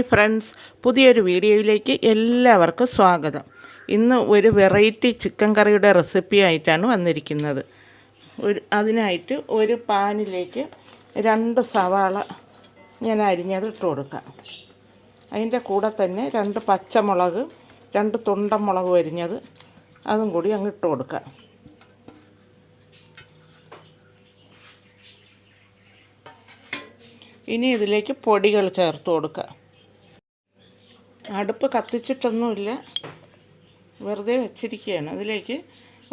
Hi friends പുതിയൊരു വീഡിയോയിലേക്ക് എല്ലാവർക്കും സ്വാഗതം. ഇന്ന് ഒരു വെറൈറ്റി ചിക്കൻ കറിയുടെ റെസിപ്പി ആയിട്ടാണ് വന്നിരിക്കുന്നത്. ഒരു അതിനായിട്ട് ഒരു പാനിലേക്ക് രണ്ട് സവാള ഞാൻ അരിഞ്ഞത് ഇട്ട് കൊടുക്കാം. അതിന്റെ കൂടെ തന്നെ രണ്ട് പച്ചമുളക് രണ്ട് തുണ്ടമുളക് അരിഞ്ഞത് അതും കൂടി അങ്ങ് ഇട്ട് കൊടുക്കാം. ഇനി ഇതിലേക്ക് പൊടികൾ ചേർത്ത് കൊടുക്കുക അടുപ്പ് കത്തിച്ചിട്ടൊന്നുമില്ല. വെറുതെ വെച്ചിരിക്കുകയാണ്. അതിലേക്ക്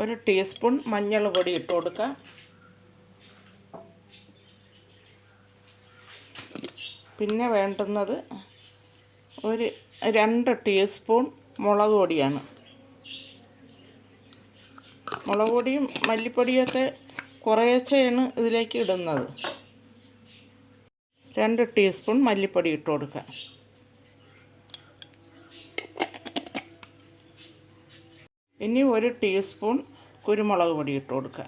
ഒരു ടീസ്പൂൺ മഞ്ഞൾ പൊടി ഇട്ട് കൊടുക്കാം. പിന്നെ വേണ്ടുന്നത് ഒരു രണ്ട് ടീസ്പൂൺ മുളക് പൊടിയാണ്. മുളക് പൊടിയും മല്ലിപ്പൊടിയൊക്കെ കുറേശ്ശെയാണ് ഇതിലേക്ക് ഇടുന്നത്. രണ്ട് ടീസ്പൂൺ മല്ലിപ്പൊടി ഇട്ട് കൊടുക്കുക ഇനി ഒരു ടീസ്പൂൺ കുരുമുളക് പൊടി ഇട്ട് കൊടുക്കുക.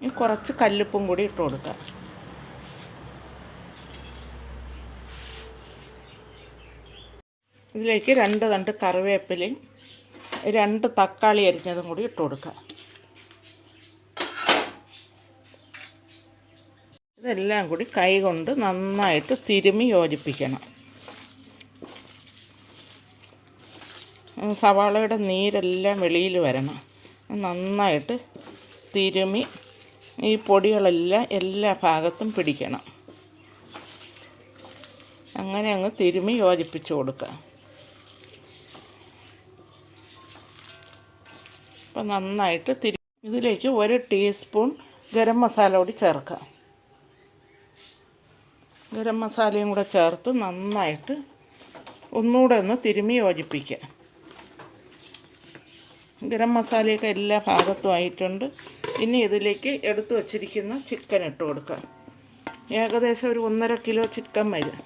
ഇനി കുറച്ച് കല്ലുപ്പും കൂടി ഇട്ട് കൊടുക്കുക. ഇതിലേക്ക് രണ്ട് തണ്ട് കറിവേപ്പിലയും രണ്ട് തക്കാളി അരിഞ്ഞതും കൂടി ഇട്ട് കൊടുക്കുക. ഇതെല്ലാം കൂടി കൈ കൊണ്ട് നന്നായിട്ട് തിരുമി യോജിപ്പിക്കണം. സവാളയുടെ നീരെല്ലാം വെളിയിൽ വരണം. നന്നായിട്ട് തിരുമി ഈ പൊടികളെല്ലാം എല്ലാ ഭാഗത്തും പിടിക്കണം. അങ്ങനെ അങ്ങ് തിരുമി യോജിപ്പിച്ച് കൊടുക്കുക. അപ്പം നന്നായിട്ട് തിരി ഇതിലേക്ക് ഒരു ടീസ്പൂൺ ഗരം മസാല കൂടി ചേർക്കാം ഗരം മസാലയും കൂടെ ചേർത്ത് നന്നായിട്ട് ഒന്നുകൂടെ ഒന്ന് തിരുമി യോജിപ്പിക്കുക. ഗരം മസാലയൊക്കെ എല്ലാ ഭാഗത്തും ആയിട്ടുണ്ട്. ഇനി ഇതിലേക്ക് എടുത്തു വച്ചിരിക്കുന്ന ചിക്കൻ ഇട്ട് കൊടുക്കുക ഏകദേശം ഒരു ഒന്നര കിലോ ചിക്കൻ വരും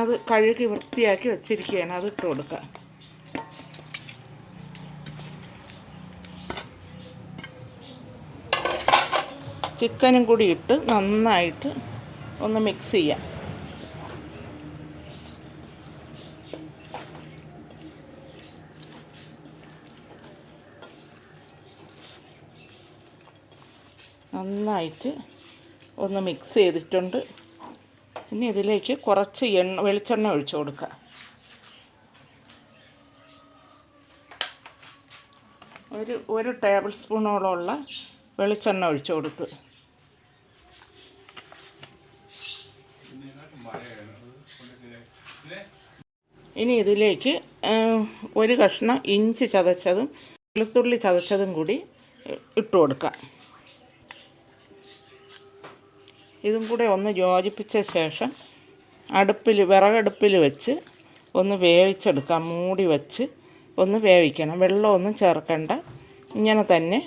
അത് കഴുകി വൃത്തിയാക്കി വച്ചിരിക്കുകയാണ്. അത് ഇട്ട് കൊടുക്കുക ചിക്കനും കൂടി ഇട്ട് നന്നായിട്ട് ഒന്ന് മിക്സ് ചെയ്യാം. നന്നായിട്ട് ഒന്ന് മിക്സ് ചെയ്തിട്ടുണ്ട്. ഇനി ഇതിലേക്ക് കുറച്ച് എണ്ണ വെളിച്ചെണ്ണ ഒഴിച്ചു കൊടുക്കുക ഒരു ഒരു ടേബിൾ സ്പൂണോളമുള്ള വെളിച്ചെണ്ണ ഒഴിച്ചു കൊടുത്ത്. ഇനി ഇതിലേക്ക് ഒരു കഷ്ണം ഇഞ്ചി ചതച്ചതും വെളുത്തുള്ളി ചതച്ചതും കൂടി ഇട്ട് കൊടുക്കാം. ഇതും കൂടെ ഒന്ന് യോജിപ്പിച്ച ശേഷം അടുപ്പിൽ വിറകടുപ്പിൽ വെച്ച് ഒന്ന് വേവിച്ചെടുക്കാം. മൂടി വെച്ച് ഒന്ന് വേവിക്കണം. വെള്ളമൊന്നും ചേർക്കണ്ട. ഇങ്ങനെ തന്നെ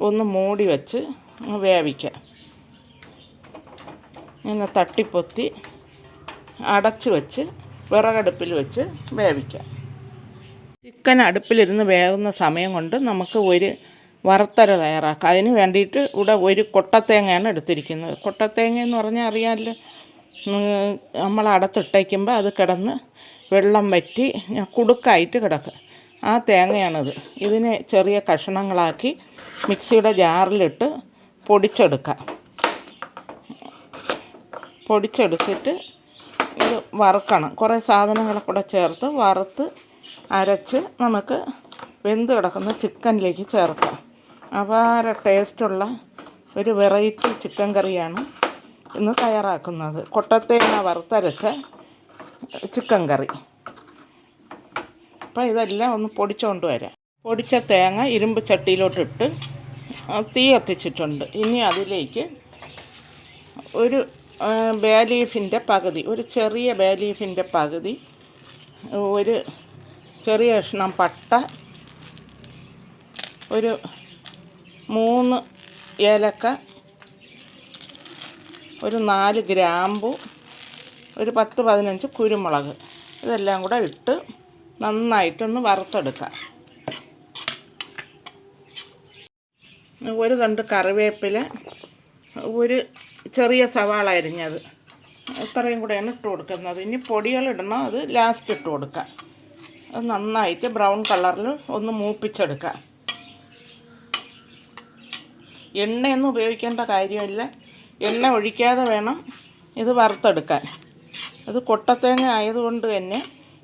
ഒന്ന് മൂടി വെച്ച് വേവിക്കാം. ഇങ്ങനെ തട്ടിപ്പൊത്തി അടച്ച് വെച്ച് വിറകടുപ്പിൽ വെച്ച് വേവിക്കാം. ചിക്കൻ അടുപ്പിലിരുന്ന് വേകുന്ന സമയം കൊണ്ട് നമുക്ക് ഒരു വറുത്തര തയ്യാറാക്കുക. അതിന് വേണ്ടിയിട്ട് ഇവിടെ ഒരു കൊട്ടത്തേങ്ങയാണ് എടുത്തിരിക്കുന്നത്. കൊട്ടത്തേങ്ങ എന്ന് പറഞ്ഞാൽ അറിയാമല്ലോ നമ്മൾ അടത്തിട്ടേക്കുമ്പോൾ അത് കിടന്ന് വെള്ളം വറ്റി കുടുക്കായിട്ട് കിടക്കുക ആ തേങ്ങയാണിത്. ഇതിനെ ചെറിയ കഷണങ്ങളാക്കി മിക്സിയുടെ ജാറിലിട്ട് പൊടിച്ചെടുക്കാം. പൊടിച്ചെടുത്തിട്ട് ഇത് വറുക്കണം. കുറേ സാധനങ്ങളൊക്കെ കൂടെ ചേർത്ത് വറുത്ത് അരച്ച് നമുക്ക് വെന്ത് കിടക്കുന്ന ചിക്കനിലേക്ക് ചേർക്കാം. അപാര ടേസ്റ്റുള്ള ഒരു വെറൈറ്റി ചിക്കൻ കറിയാണ് ഇന്ന് തയ്യാറാക്കുന്നത്. കൊട്ടത്തേങ്ങ വറുത്തരച്ച ചിക്കൻ കറി. അപ്പോൾ ഇതെല്ലാം ഒന്ന് പൊടിച്ചുകൊണ്ട് വരാം. പൊടിച്ച തേങ്ങ ഇരുമ്പ് ചട്ടിയിലോട്ടിട്ട് തീ കത്തിച്ചിട്ടുണ്ട്. ഇനി അതിലേക്ക് ഒരു ബേലീഫിന്റെ പകുതി ഒരു ചെറിയ ബേലീഫിന്റെ പകുതി ഒരു ചെറിയ കഷ്ണം പട്ട ഒരു മൂന്ന് ഏലക്ക ഒരു നാല് ഗ്രാമ്പു ഒരു പത്ത് പതിനഞ്ച് കുരുമുളക്. ഇതെല്ലാം കൂടെ ഇട്ട് നന്നായിട്ടൊന്ന് വറുത്തെടുക്കാം. ഒരു തണ്ട് കറിവേപ്പില ഒരു ചെറിയ സവാള അരിഞ്ഞത്. ഇത്രയും കൂടെയാണ് ഇട്ട് കൊടുക്കുന്നത്. ഇനി പൊടികൾ ഇടണം. അത് ലാസ്റ്റ് ഇട്ട് കൊടുക്കാം. അത് നന്നായിട്ട് ബ്രൗൺ കളറിൽ ഒന്ന് മൂപ്പിച്ചെടുക്കാം. എണ്ണയൊന്നും ഉപയോഗിക്കേണ്ട കാര്യമില്ല. എണ്ണ ഒഴിക്കാതെ വേണം ഇത് വറുത്തെടുക്കാൻ. അത് കൊട്ടത്തേങ്ങ ആയതുകൊണ്ട് തന്നെ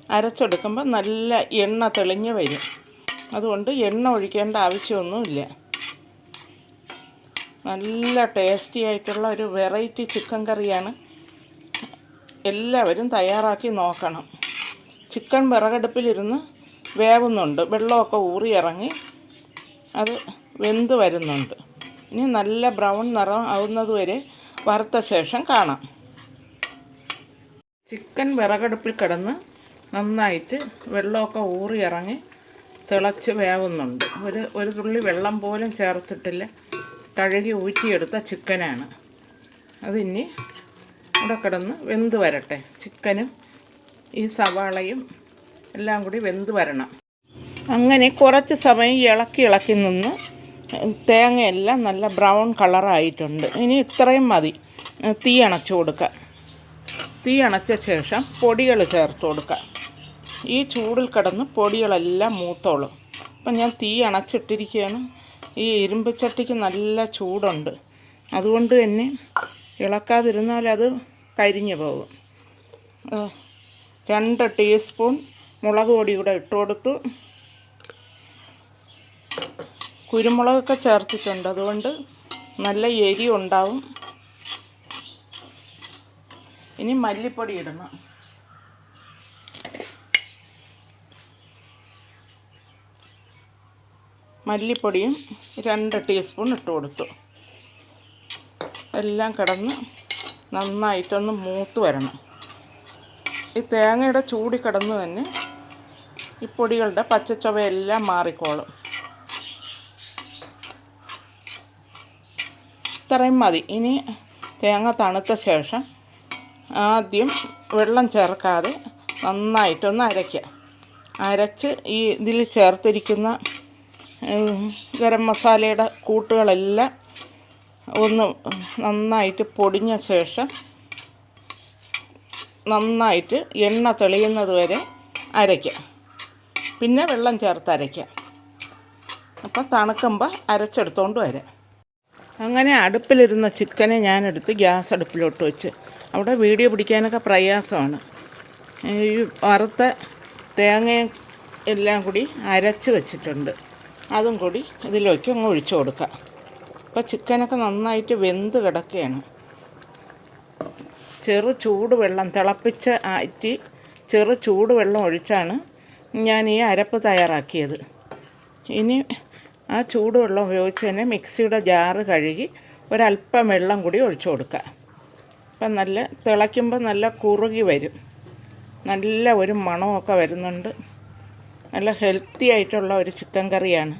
അരച്ചെടുക്കുമ്പോൾ നല്ല എണ്ണ തെളിഞ്ഞ് വരും. അതുകൊണ്ട് എണ്ണ ഒഴിക്കേണ്ട ആവശ്യമൊന്നുമില്ല. നല്ല ടേസ്റ്റി ആയിട്ടുള്ള ഒരു വെറൈറ്റി ചിക്കൻ കറിയാണ് എല്ലാവരും തയ്യാറാക്കി നോക്കണം. ചിക്കൻ വിറകടുപ്പിലിരുന്ന് വേവുന്നുണ്ട്. വെള്ളമൊക്കെ ഊറി ഇറങ്ങി അത് വെന്ത് വരുന്നുണ്ട്. ഇനി നല്ല ബ്രൗൺ നിറം ആവുന്നത് വരെ വറുത്ത ശേഷം കാണാം. ചിക്കൻ വിറകടുപ്പിൽ കിടന്ന് നന്നായിട്ട് വെള്ളമൊക്കെ ഊറി ഇറങ്ങി തിളച്ച് വേവുന്നുണ്ട്. ഒരു ഒരു തുള്ളി വെള്ളം പോലും ചേർത്തിട്ടില്ല. കഴുകി ഊറ്റിയെടുത്ത ചിക്കനാണ്. അതിനി ഇവിടെ കിടന്ന് വെന്ത് വരട്ടെ. ചിക്കനും ഈ സവാളയും എല്ലാം കൂടി വെന്ത് വരണം. അങ്ങനെ കുറച്ച് സമയം ഇളക്കി ഇളക്കി നിന്ന് തേങ്ങയെല്ലാം നല്ല ബ്രൗൺ കളറായിട്ടുണ്ട്. ഇനി ഇത്രയും മതി. തീ അണച്ചു കൊടുക്കുക തീ അണച്ച ശേഷം പൊടികൾ ചേർത്ത് കൊടുക്കുക ഈ ചൂടിൽ കിടന്ന് പൊടികളെല്ലാം മൂത്തോളും. അപ്പം ഞാൻ തീ അണച്ചിട്ടിരിക്കുകയാണ്. ഈ ഇരുമ്പ് ചട്ടിക്ക് നല്ല ചൂടുണ്ട്. അതുകൊണ്ട് തന്നെ ഇളക്കാതിരുന്നാൽ അത് കരിഞ്ഞു പോകും. രണ്ട് ടീസ്പൂൺ മുളക് പൊടി കൂടെ ഇട്ട് കൊടുത്തു കുരുമുളകൊക്കെ ചേർത്തിട്ടുണ്ട്. അതുകൊണ്ട് നല്ല എരി ഉണ്ടാവും. ഇനി മല്ലിപ്പൊടി ഇടണം. മല്ലിപ്പൊടിയും രണ്ട് ടീസ്പൂൺ ഇട്ട് കൊടുത്തു. എല്ലാം കിടന്ന് നന്നായിട്ടൊന്ന് മൂത്ത് വരണം. ഈ തേങ്ങയുടെ ചൂടി കിടന്ന് തന്നെ ഈ പൊടികളുടെ പച്ചച്ചൊവയെല്ലാം മാറിക്കോളും. ഇത്രയും മതി. ഇനി തേങ്ങ തണുത്ത ശേഷം ആദ്യം വെള്ളം ചേർക്കാതെ നന്നായിട്ടൊന്ന് അരയ്ക്കുക അരച്ച് ഈ ഇതിൽ ചേർത്തിരിക്കുന്ന ഗരം മസാലയുടെ കൂട്ടുകളെല്ലാം ഒന്ന് നന്നായിട്ട് പൊടിഞ്ഞ ശേഷം നന്നായിട്ട് എണ്ണ തെളിയുന്നത് വരെ അരയ്ക്കുക പിന്നെ വെള്ളം ചേർത്ത് അരയ്ക്കുക അപ്പം തണുക്കുമ്പോൾ അരച്ചെടുത്തോണ്ട് വരാം. അങ്ങനെ അടുപ്പിലിരുന്ന ചിക്കനെ ഞാനെടുത്ത് ഗ്യാസ് അടുപ്പിലോട്ട് വെച്ച്. അവിടെ വീഡിയോ പിടിക്കാനൊക്കെ പ്രയാസമാണ്. ഈ വറുത്ത തേങ്ങയും എല്ലാം കൂടി അരച്ച് വെച്ചിട്ടുണ്ട്. അതും കൂടി ഇതിലേക്ക് അങ്ങ് ഒഴിച്ചു കൊടുക്കാം. അപ്പോൾ ചിക്കനൊക്കെ നന്നായിട്ട് വെന്ത് കിടക്കുകയാണ്. ചെറു ചൂടുവെള്ളം തിളപ്പിച്ച് ആറ്റി ചെറു ചൂടുവെള്ളം ഒഴിച്ചാണ് ഞാൻ ഈ അരപ്പ് തയ്യാറാക്കിയത്. ഇനി ആ ചൂടുവെള്ളം ഉപയോഗിച്ച് തന്നെ മിക്സിയുടെ ജാറ് കഴുകി ഒരല്പം വെള്ളം കൂടി ഒഴിച്ചു കൊടുക്കുക. അപ്പം നല്ല തിളയ്ക്കുമ്പോൾ നല്ല കുറുകി വരും. നല്ല ഒരു മണമൊക്കെ വരുന്നുണ്ട്. നല്ല ഹെൽത്തി ആയിട്ടുള്ള ഒരു ചിക്കൻ കറിയാണ്.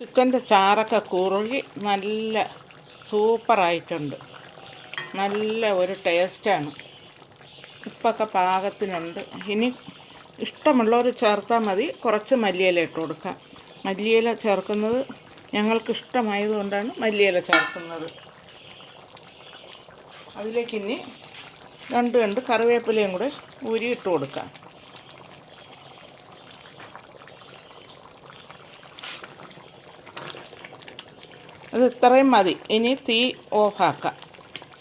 ചിക്കന്റെ ചാറൊക്കെ കുറുകി നല്ല സൂപ്പറായിട്ടുണ്ട്. നല്ല ഒരു ടേസ്റ്റാണ്. ഉപ്പൊക്കെ പാകത്തിനുണ്ട്. ഇനി ഇഷ്ടമുള്ളവർ ചേർത്താൽ മതി. കുറച്ച് മല്ലിയില ഇട്ട് കൊടുക്കാം. മല്ലിയില ചേർക്കുന്നത് ഞങ്ങൾക്ക് ഇഷ്ടമായതുകൊണ്ടാണ് മല്ലിയില ചേർക്കുന്നത്. അതിലേക്ക് ഇനി രണ്ട് രണ്ട് കറിവേപ്പിലയും കൂടെ ഊരി ഇട്ട് കൊടുക്കാം. അത് ഇത്രയും മതി. ഇനി തീ ഓഫാക്കാം.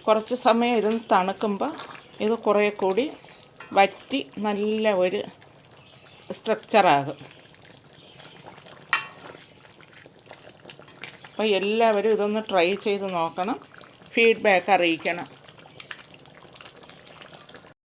കുറച്ച് സമയം ഇരുന്ന് തണുക്കുമ്പോൾ ഇത് കുറേ കൂടി വറ്റി നല്ല ഒരു സ്ട്രക്ചറാകും അപ്പോൾ എല്ലാവരും ഇതൊന്ന് ട്രൈ ചെയ്ത് നോക്കണം. ഫീഡ്ബാക്ക് അറിയിക്കണം.